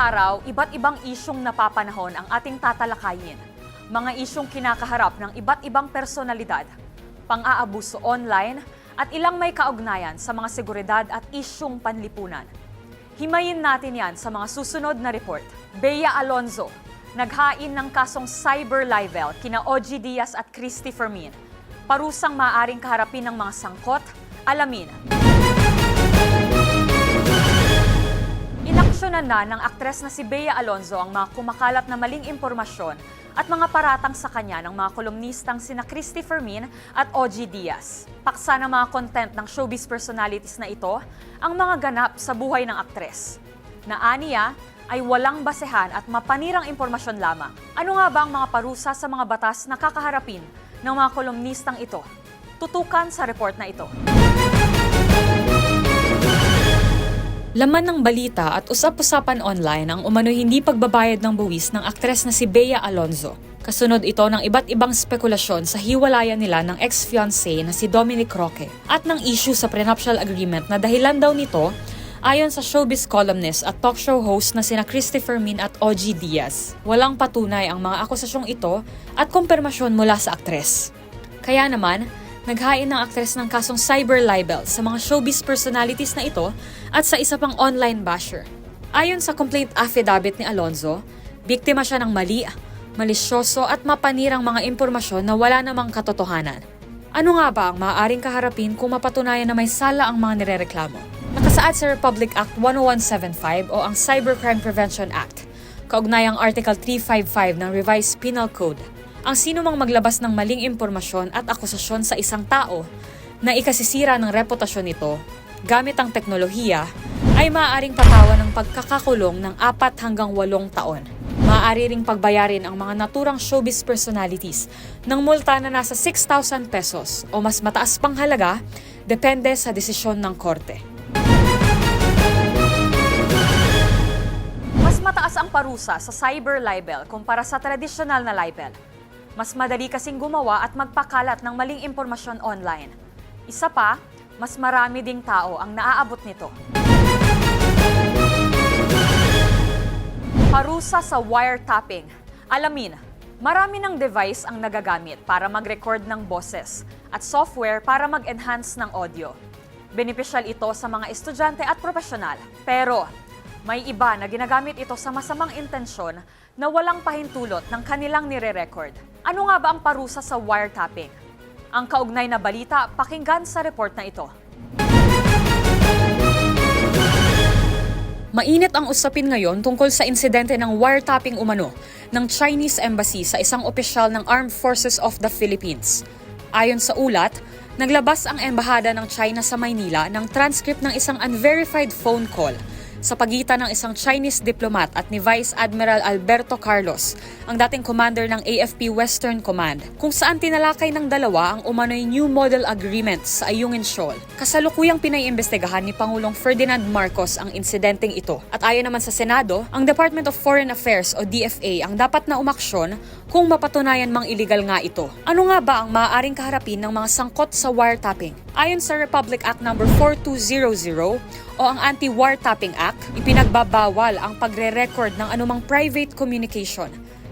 Araw, iba't ibang isyong napapanahon ang ating tatalakayin. Mga isyong kinakaharap ng iba't ibang personalidad, pang-aabuso online, at ilang may kaugnayan sa mga seguridad at isyong panlipunan. Himayin natin yan sa mga susunod na report. Bea Alonzo, naghain ng kasong cyber libel kina OG Diaz at Christy Fermin. Parusang maaring kaharapin ng mga sangkot, alamin. Inaksyonan na ng aktres na si Bea Alonzo ang mga kumakalat na maling impormasyon at mga paratang sa kanya ng mga kolumnistang sina Christy Fermin at OG Diaz. Paksa ng mga content ng showbiz personalities na ito ang mga ganap sa buhay ng aktres. Na aniya ay walang basehan at mapanirang impormasyon lamang. Ano nga ba ang mga parusa sa mga batas na kakaharapin ng mga kolumnistang ito? Tutukan sa report na ito. Laman ng balita at usap-usapan online ang umano'y hindi pagbabayad ng buwis ng aktres na si Bea Alonzo. Kasunod ito ng iba't ibang spekulasyon sa hiwalayan nila ng ex-fiancé na si Dominic Roque at ng issue sa prenuptial agreement na dahilan daw nito ayon sa showbiz columnist at talk show host na sina Christopher Min at OG Diaz. Walang patunay ang mga akusasyong ito at kumpirmasyon mula sa aktres. Kaya naman, naghain ng aktres ng kasong cyber libel sa mga showbiz personalities na ito at sa isa pang online basher. Ayon sa complaint affidavit ni Alonzo, biktima siya ng mali, malisyoso at mapanirang mga impormasyon na wala namang katotohanan. Ano nga ba ang maaaring kaharapin kung mapatunayan na may sala ang mga nirereklamo? Nakasaad sa Republic Act 10175 o ang Cybercrime Prevention Act, kaugnayang Article 355 ng Revised Penal Code ang sino mang maglabas ng maling impormasyon at akusasyon sa isang tao na ikasisira ng reputasyon nito gamit ang teknolohiya ay maaaring patawan ng pagkakakulong ng apat hanggang walong taon. Maaari ring pagbayarin ang mga naturang showbiz personalities ng multa na nasa 6,000 pesos o mas mataas pang halaga depende sa desisyon ng korte. Mas mataas ang parusa sa cyber libel kumpara sa tradisyonal na libel. Mas madali kasing gumawa at magpakalat ng maling impormasyon online. Isa pa, mas marami ding tao ang naaabot nito. Parusa sa wiretapping. Alamin, marami ng device ang nagagamit para mag-record ng boses at software para mag-enhance ng audio. Benepisyal ito sa mga estudyante at profesional. Pero may iba na ginagamit ito sa masamang intensyon na walang pahintulot ng kanilang nire-record. Ano nga ba ang parusa sa wiretapping? Ang kaugnay na balita, pakinggan sa report na ito. Mainit ang usapin ngayon tungkol sa insidente ng wiretapping umano ng Chinese Embassy sa isang opisyal ng Armed Forces of the Philippines. Ayon sa ulat, naglabas ang embahada ng China sa Maynila ng transcript ng isang unverified phone call sa pagitan ng isang Chinese diplomat at ni Vice Admiral Alberto Carlos, ang dating commander ng AFP Western Command, kung saan tinalakay ng dalawa ang umano'y New Model Agreement sa Ayungin Shoal. Kasalukuyang pinaiimbestigahan ni Pangulong Ferdinand Marcos ang insidenteng ito. At ayon naman sa Senado, ang Department of Foreign Affairs o DFA ang dapat na umaksyon kung mapatunayan mang illegal nga ito. Ano nga ba ang maaaring kaharapin ng mga sangkot sa wiretapping? Ayon sa Republic Act No. 4200 o ang Anti-Wiretapping Act, ipinagbabawal ang pagre-record ng anumang private communication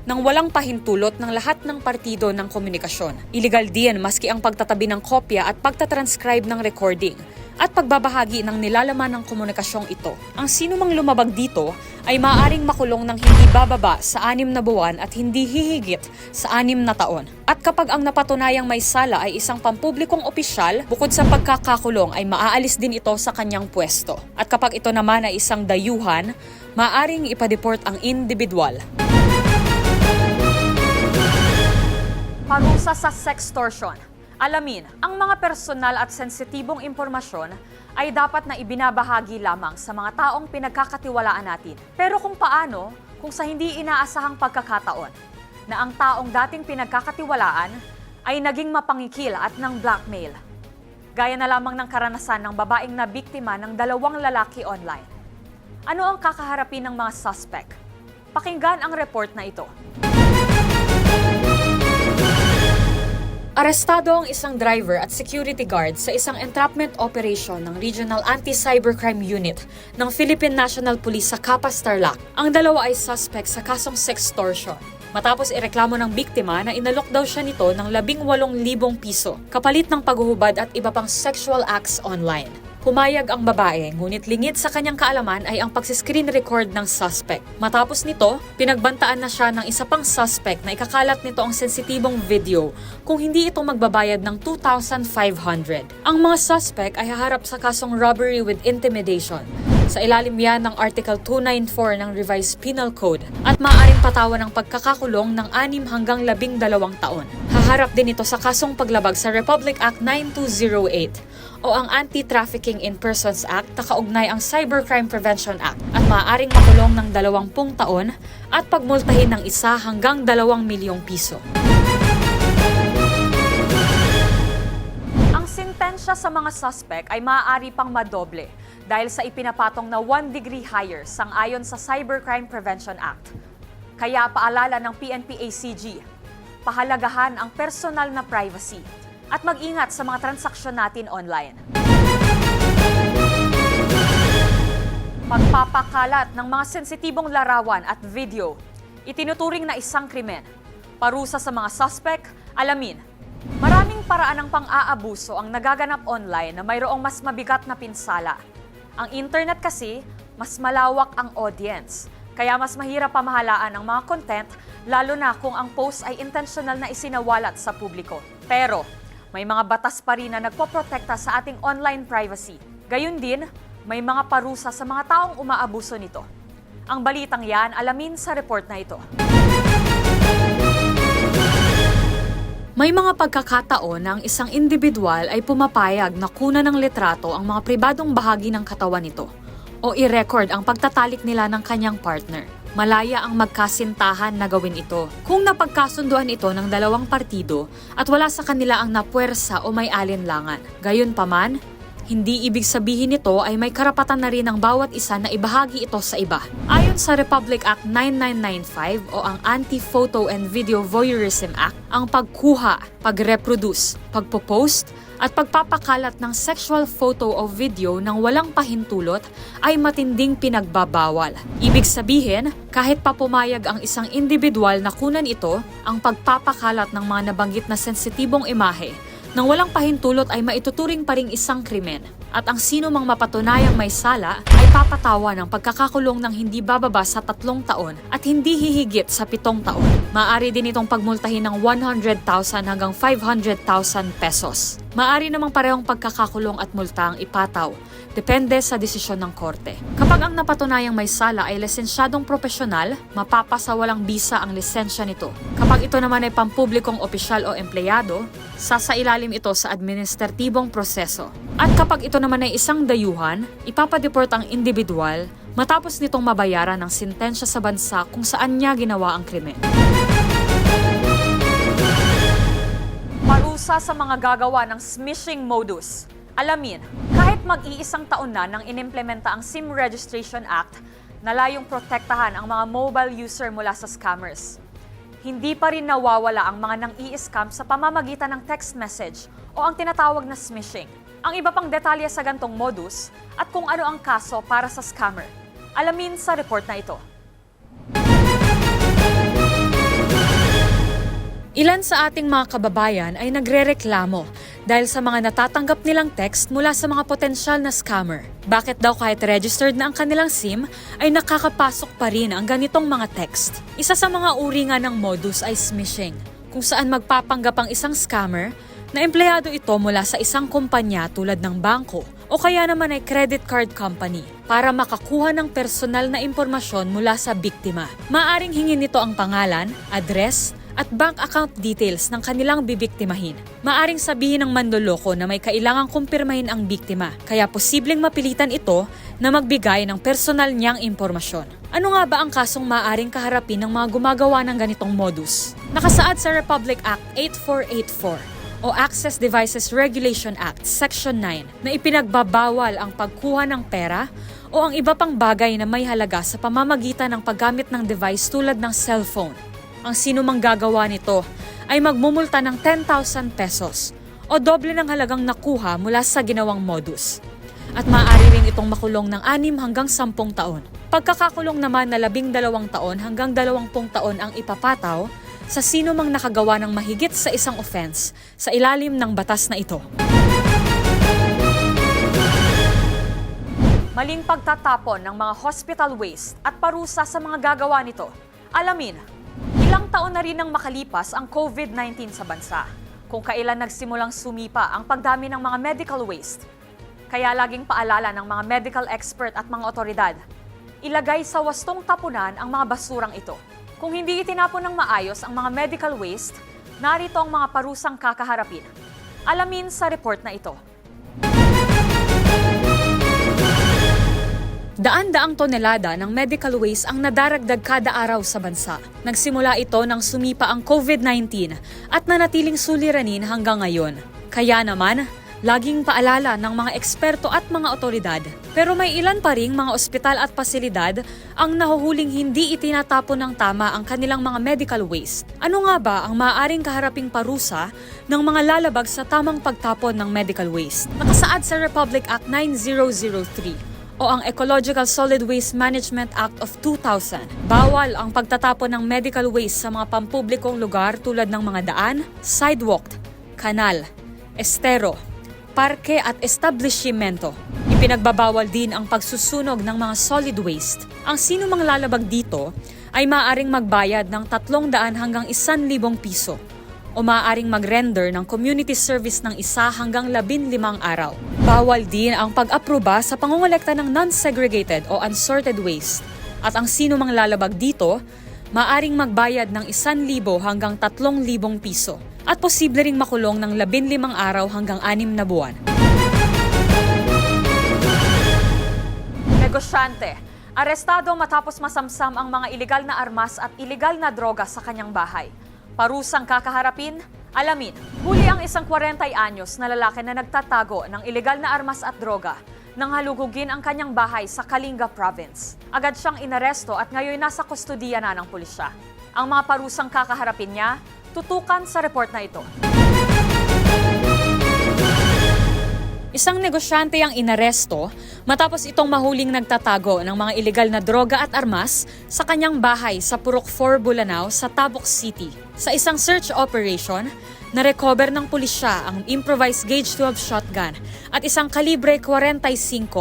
nang walang pahintulot ng lahat ng partido ng komunikasyon. Illegal din maski ang pagtatabi ng kopya at pagtatranscribe ng recording at pagbabahagi ng nilalaman ng komunikasyong ito. Ang sino mang lumabag dito ay maaaring makulong ng hindi bababa sa anim na buwan at hindi hihigit sa anim na taon. At kapag ang napatunayang may sala ay isang pampublikong opisyal, bukod sa pagkakakulong ay maaalis din ito sa kanyang pwesto. At kapag ito naman ay isang dayuhan, maaaring ipadeport ang individual. Parusa sa sextortion. Alamin, ang mga personal at sensitibong impormasyon ay dapat na ibinabahagi lamang sa mga taong pinagkakatiwalaan natin. Pero kung paano, kung sa hindi inaasahang pagkakataon na ang taong dating pinagkakatiwalaan ay naging mapangikil at ng blackmail. Gaya na lamang ng karanasan ng babaeng na biktima ng dalawang lalaki online. Ano ang kakaharapin ng mga suspect? Pakinggan ang report na ito. Arestado ang isang driver at security guard sa isang entrapment operation ng Regional Anti-Cybercrime Unit ng Philippine National Police sa Capas Tarlac. Ang dalawa ay suspect sa kasong sextortion. Matapos ireklamo ng biktima na inalok daw siya nito ng 18,000 piso kapalit ng paghuhubad at iba pang sexual acts online. Pumayag ang babae, ngunit lingid sa kanyang kaalaman ay ang pagsiscreen record ng suspect. Matapos nito, pinagbantaan na siya ng isa pang suspect na ikakalat nito ang sensitibong video kung hindi ito magbabayad ng 2,500. Ang mga suspect ay haharap sa kasong robbery with intimidation. Sa ilalim yan ng Article 294 ng Revised Penal Code at maaaring patawan ng pagkakakulong ng 6 hanggang 12 taon. Haharap din ito sa kasong paglabag sa Republic Act 9208 o ang Anti-Trafficking in Persons Act na kaugnay ang Cybercrime Prevention Act at maaaring makulong ng 20 taon at pagmultahin ng isa hanggang 2 milyong piso. Ang sintensya sa mga suspect ay maaari pang madoble dahil sa ipinapatong na one degree higher sang-ayon sa Cybercrime Prevention Act. Kaya paalala ng PNP-ACG, pahalagahan ang personal na privacy at mag-ingat sa mga transaksyon natin online. Pagpapakalat ng mga sensitibong larawan at video, itinuturing na isang krimen. Parusa sa mga suspect, alamin. Maraming paraan ng pang-aabuso ang nagaganap online na mayroong mas mabigat na pinsala. Ang internet kasi, mas malawak ang audience. Kaya mas mahirap pamahalaan ang mga content, lalo na kung ang post ay intentional na isinawalat sa publiko. Pero, may mga batas pa rin na nagpoprotekta sa ating online privacy. Gayun din, may mga parusa sa mga taong umaabuso nito. Ang balitang yan, alamin sa report na ito. May mga pagkakataon na ang isang individual ay pumapayag na kuna ng litrato ang mga pribadong bahagi ng katawan nito o i-record ang pagtatalik nila ng kanyang partner. Malaya ang magkasintahan na gawin ito kung napagkasunduan ito ng dalawang partido at wala sa kanila ang napuwersa o may alinlangan. Gayunpaman, hindi ibig sabihin nito ay may karapatan na rin ang bawat isa na ibahagi ito sa iba. Ayon sa Republic Act 9995 o ang Anti-Photo and Video Voyeurism Act, ang pagkuha, pag-reproduce, pagpo-post, at pagpapakalat ng sexual photo o video ng walang pahintulot ay matinding pinagbabawal. Ibig sabihin, kahit pa pumayag ang isang individual na kunan ito, ang pagpapakalat ng mga nabanggit na sensitibong imahe nang walang pahintulot ay maituturing pa ring isang krimen. At ang sino mang mapatunayang may sala ay papatawa ng pagkakakulong ng hindi bababa sa tatlong taon at hindi hihigit sa pitong taon. Maaari din itong pagmultahin ng 100,000 hanggang 500,000 pesos. Maaari namang parehong pagkakakulong at multa ang ipataw. Depende sa desisyon ng korte. Kapag ang napatunayang may sala ay lisensyadong profesional, mapapasa walang bisa ang lisensya nito. Kapag ito naman ay pampublikong opisyal o empleyado, sasailalim ito sa administratibong proseso. At kapag ito naman ay isang dayuhan, ipapadeport ang individual matapos nitong mabayaran ng sintensya sa bansa kung saan niya ginawa ang krimen. Parusa sa mga gagawa ng smishing modus. Alamin, kahit mag-iisang taon na nang inimplementa ang SIM Registration Act na layong protektahan ang mga mobile user mula sa scammers, hindi pa rin nawawala ang mga nang i-scam sa pamamagitan ng text message o ang tinatawag na smishing. Ang iba pang detalye sa gantong modus at kung ano ang kaso para sa scammer. Alamin sa report na ito. Ilan sa ating mga kababayan ay nagrereklamo dahil sa mga natatanggap nilang text mula sa mga potensyal na scammer. Bakit daw kahit registered na ang kanilang SIM ay nakakapasok pa rin ang ganitong mga text? Isa sa mga uri nga ng modus ay smishing, kung saan magpapanggap ang isang scammer na empleyado ito mula sa isang kumpanya tulad ng bangko o kaya naman ay credit card company para makakuha ng personal na impormasyon mula sa biktima. Maaring hingin nito ang pangalan, address, at bank account details ng kanilang bibiktimahin. Maaring sabihin ng manloloko na may kailangang kumpirmahin ang biktima, kaya posibleng mapilitan ito na magbigay ng personal niyang impormasyon. Ano nga ba ang kasong maaring kaharapin ng mga gumagawa ng ganitong modus? Nakasaad sa Republic Act 8484 o Access Devices Regulation Act Section 9 na ipinagbabawal ang pagkuha ng pera o ang iba pang bagay na may halaga sa pamamagitan ng paggamit ng device tulad ng cellphone. Ang sino mang gagawa nito ay magmumulta ng 10,000 pesos o doble ng halagang nakuha mula sa ginawang modus. At maaari rin itong makulong ng 6 hanggang 10 taon. Pagkakakulong naman na 12 taon hanggang 20 taon ang ipapataw sa sino mang nakagawa ng mahigit sa isang offense sa ilalim ng batas na ito. Maling pagtatapon ng mga hospital waste at parusa sa mga gagawa nito. Alamin, ilang taon na rin nang makalipas ang COVID-19 sa bansa, kung kailan nagsimulang sumipa ang pagdami ng mga medical waste. Kaya laging paalala ng mga medical expert at mga otoridad, ilagay sa wastong tapunan ang mga basurang ito. Kung hindi itinapon ng maayos ang mga medical waste, narito ang mga parusang kakaharapin. Alamin sa report na ito. Daan-daang tonelada ng medical waste ang nadaragdag kada araw sa bansa. Nagsimula ito nang sumipa ang COVID-19 at nanatiling suliranin hanggang ngayon. Kaya naman, laging paalala ng mga eksperto at mga otoridad. Pero may ilan pa ring mga ospital at pasilidad ang nahuhuling hindi itinatapon ng tama ang kanilang mga medical waste. Ano nga ba ang maaaring kaharaping parusa ng mga lalabag sa tamang pagtapon ng medical waste? Nakasaad sa Republic Act 9003 o ang Ecological Solid Waste Management Act of 2000. Bawal ang pagtatapon ng medical waste sa mga pampublikong lugar tulad ng mga daan, sidewalk, kanal, estero, parke at establishmento. Ipinagbabawal din ang pagsusunog ng mga solid waste. Ang sino mang lalabag dito ay maaaring magbayad ng 300 hanggang 1,000 piso o maaaring mag-render ng community service ng isa hanggang 15 araw. Bawal din ang pag-aproba sa pangungulekta ng non-segregated o unsorted waste. At ang sino mang lalabag dito, maaring magbayad ng 1,000 hanggang 3,000 piso at posible ring makulong ng 15 araw hanggang 6 na buwan. Negosyante, arestado matapos masamsam ang mga ilegal na armas at ilegal na droga sa kanyang bahay. Parusang kakaharapin, alamin. Huli ang isang 40 anyos na lalaki na nagtatago ng ilegal na armas at droga nang halugugin ang kanyang bahay sa Kalinga Province. Agad siyang inaresto at ngayon nasa kustodiya na ng pulisya. Ang mga parusang kakaharapin niya, tutukan sa report na ito. Isang negosyante ang inaresto matapos itong mahuling nagtatago ng mga ilegal na droga at armas sa kanyang bahay sa Purok 4, Bulanao sa Tabok City. Sa isang search operation, na-recover ng pulisya ang improvised gauge 12 shotgun at isang kalibre 45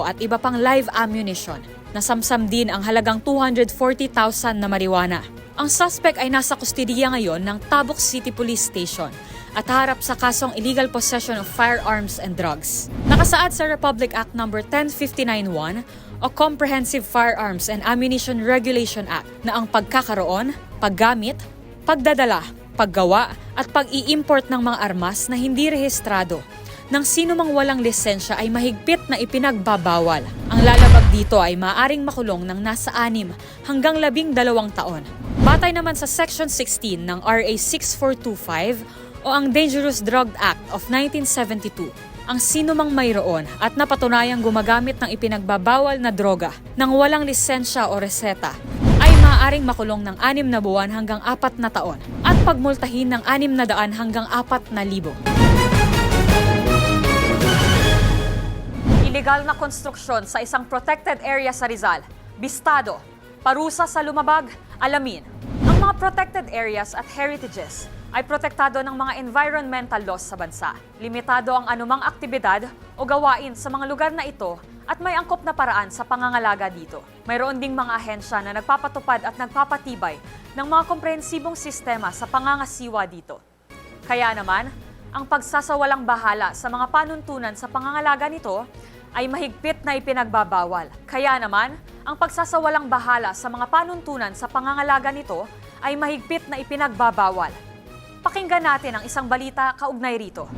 at iba pang live ammunition. Nasamsam din ang halagang 240,000 na marijuana. Ang suspect ay nasa kustodiya ngayon ng Tabok City Police Station at harap sa kasong illegal possession of firearms and drugs. Nakasaad sa Republic Act No. 10591 o Comprehensive Firearms and Ammunition Regulation Act na ang pagkakaroon, paggamit, pagdadala, paggawa at pag-i-import ng mga armas na hindi rehistrado ng sino mang walang lisensya ay mahigpit na ipinagbabawal. Ang lalabag dito ay maaring makulong ng nasa 6 hanggang 12 taon. Batay naman sa Section 16 ng RA 6425 o ang Dangerous Drug Act of 1972, ang sino mang mayroon at napatunayang gumagamit ng ipinagbabawal na droga nang walang lisensya o reseta ay maaaring makulong ng 6 na buwan hanggang 4 na taon at pagmultahin ng 6 na daan hanggang 4 na libo. Illegal na konstruksyon sa isang protected area sa Rizal. Bistado. Parusa sa lumabag. Alamin. Ang mga protected areas at heritages ay protektado ng mga environmental laws sa bansa. Limitado ang anumang aktibidad o gawain sa mga lugar na ito at may angkop na paraan sa pangangalaga dito. Mayroon ding mga ahensya na nagpapatupad at nagpapatibay ng mga komprehensibong sistema sa pangangasiwa dito. Kaya naman, ang pagsasawalang bahala sa mga panuntunan sa pangangalaga nito ay mahigpit na ipinagbabawal. Kaya naman, ang pagsasawalang bahala sa mga panuntunan sa pangangalaga nito ay mahigpit na ipinagbabawal. Pakinggan natin ang isang balita kaugnay rito.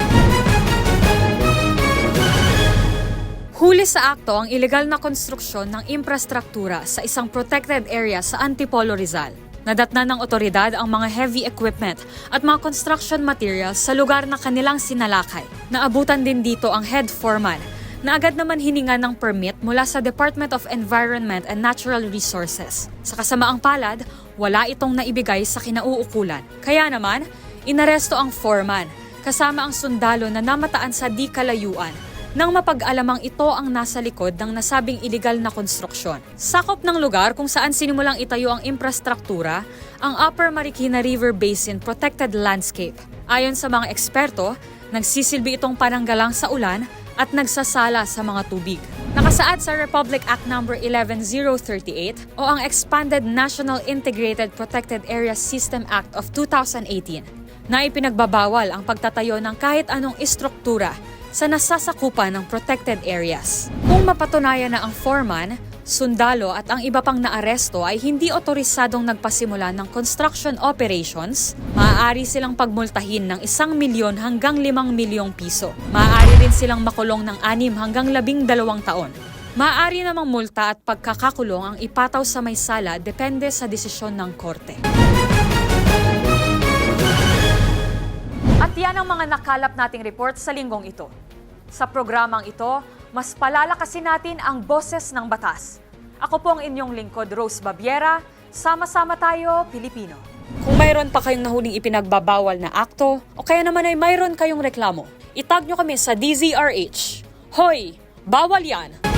Huli sa akto ang ilegal na konstruksyon ng infrastruktura sa isang protected area sa Antipolo Rizal. Nadatna ng otoridad ang mga heavy equipment at mga construction materials sa lugar na kanilang sinalakay. Naabutan din dito ang head foreman na agad naman hininga ng permit mula sa Department of Environment and Natural Resources. Sa kasamaang palad, wala itong naibigay sa kinauukulan. Kaya naman, inaresto ang foreman kasama ang sundalo na namataan sa di kalayuan nang mapag-alamang ito ang nasa likod ng nasabing iligal na konstruksyon. Sakop ng lugar kung saan sinimulang itayo ang infrastruktura, ang Upper Marikina River Basin Protected Landscape. Ayon sa mga eksperto, nagsisilbi itong pananggalang sa ulan at nagsasala sa mga tubig. Nakasaad sa Republic Act No. 11038 o ang Expanded National Integrated Protected Area System Act of 2018 na ipinagbabawal ang pagtatayo ng kahit anong istruktura sa nasasakupan ng protected areas. Kung mapatunayan na ang foreman, sundalo at ang iba pang naaresto ay hindi otorisadong nagpasimula ng construction operations, maaari silang pagmultahin ng isang milyon hanggang limang milyong piso. Maaari rin silang makulong ng anim hanggang labing dalawang taon. Maaari namang multa at pagkakakulong ang ipataw sa may sala depende sa desisyon ng korte. Yan ang mga nakalap nating report sa linggong ito. Sa programang ito, mas palalakasin natin ang boses ng batas. Ako po ang inyong lingkod, Rose Babiera. Sama-sama tayo, Pilipino. Kung mayroon pa kayong nahuling ipinagbabawal na akto, o kaya naman ay mayroon kayong reklamo, itag nyo kami sa DZRH. Hoy! Bawal yan!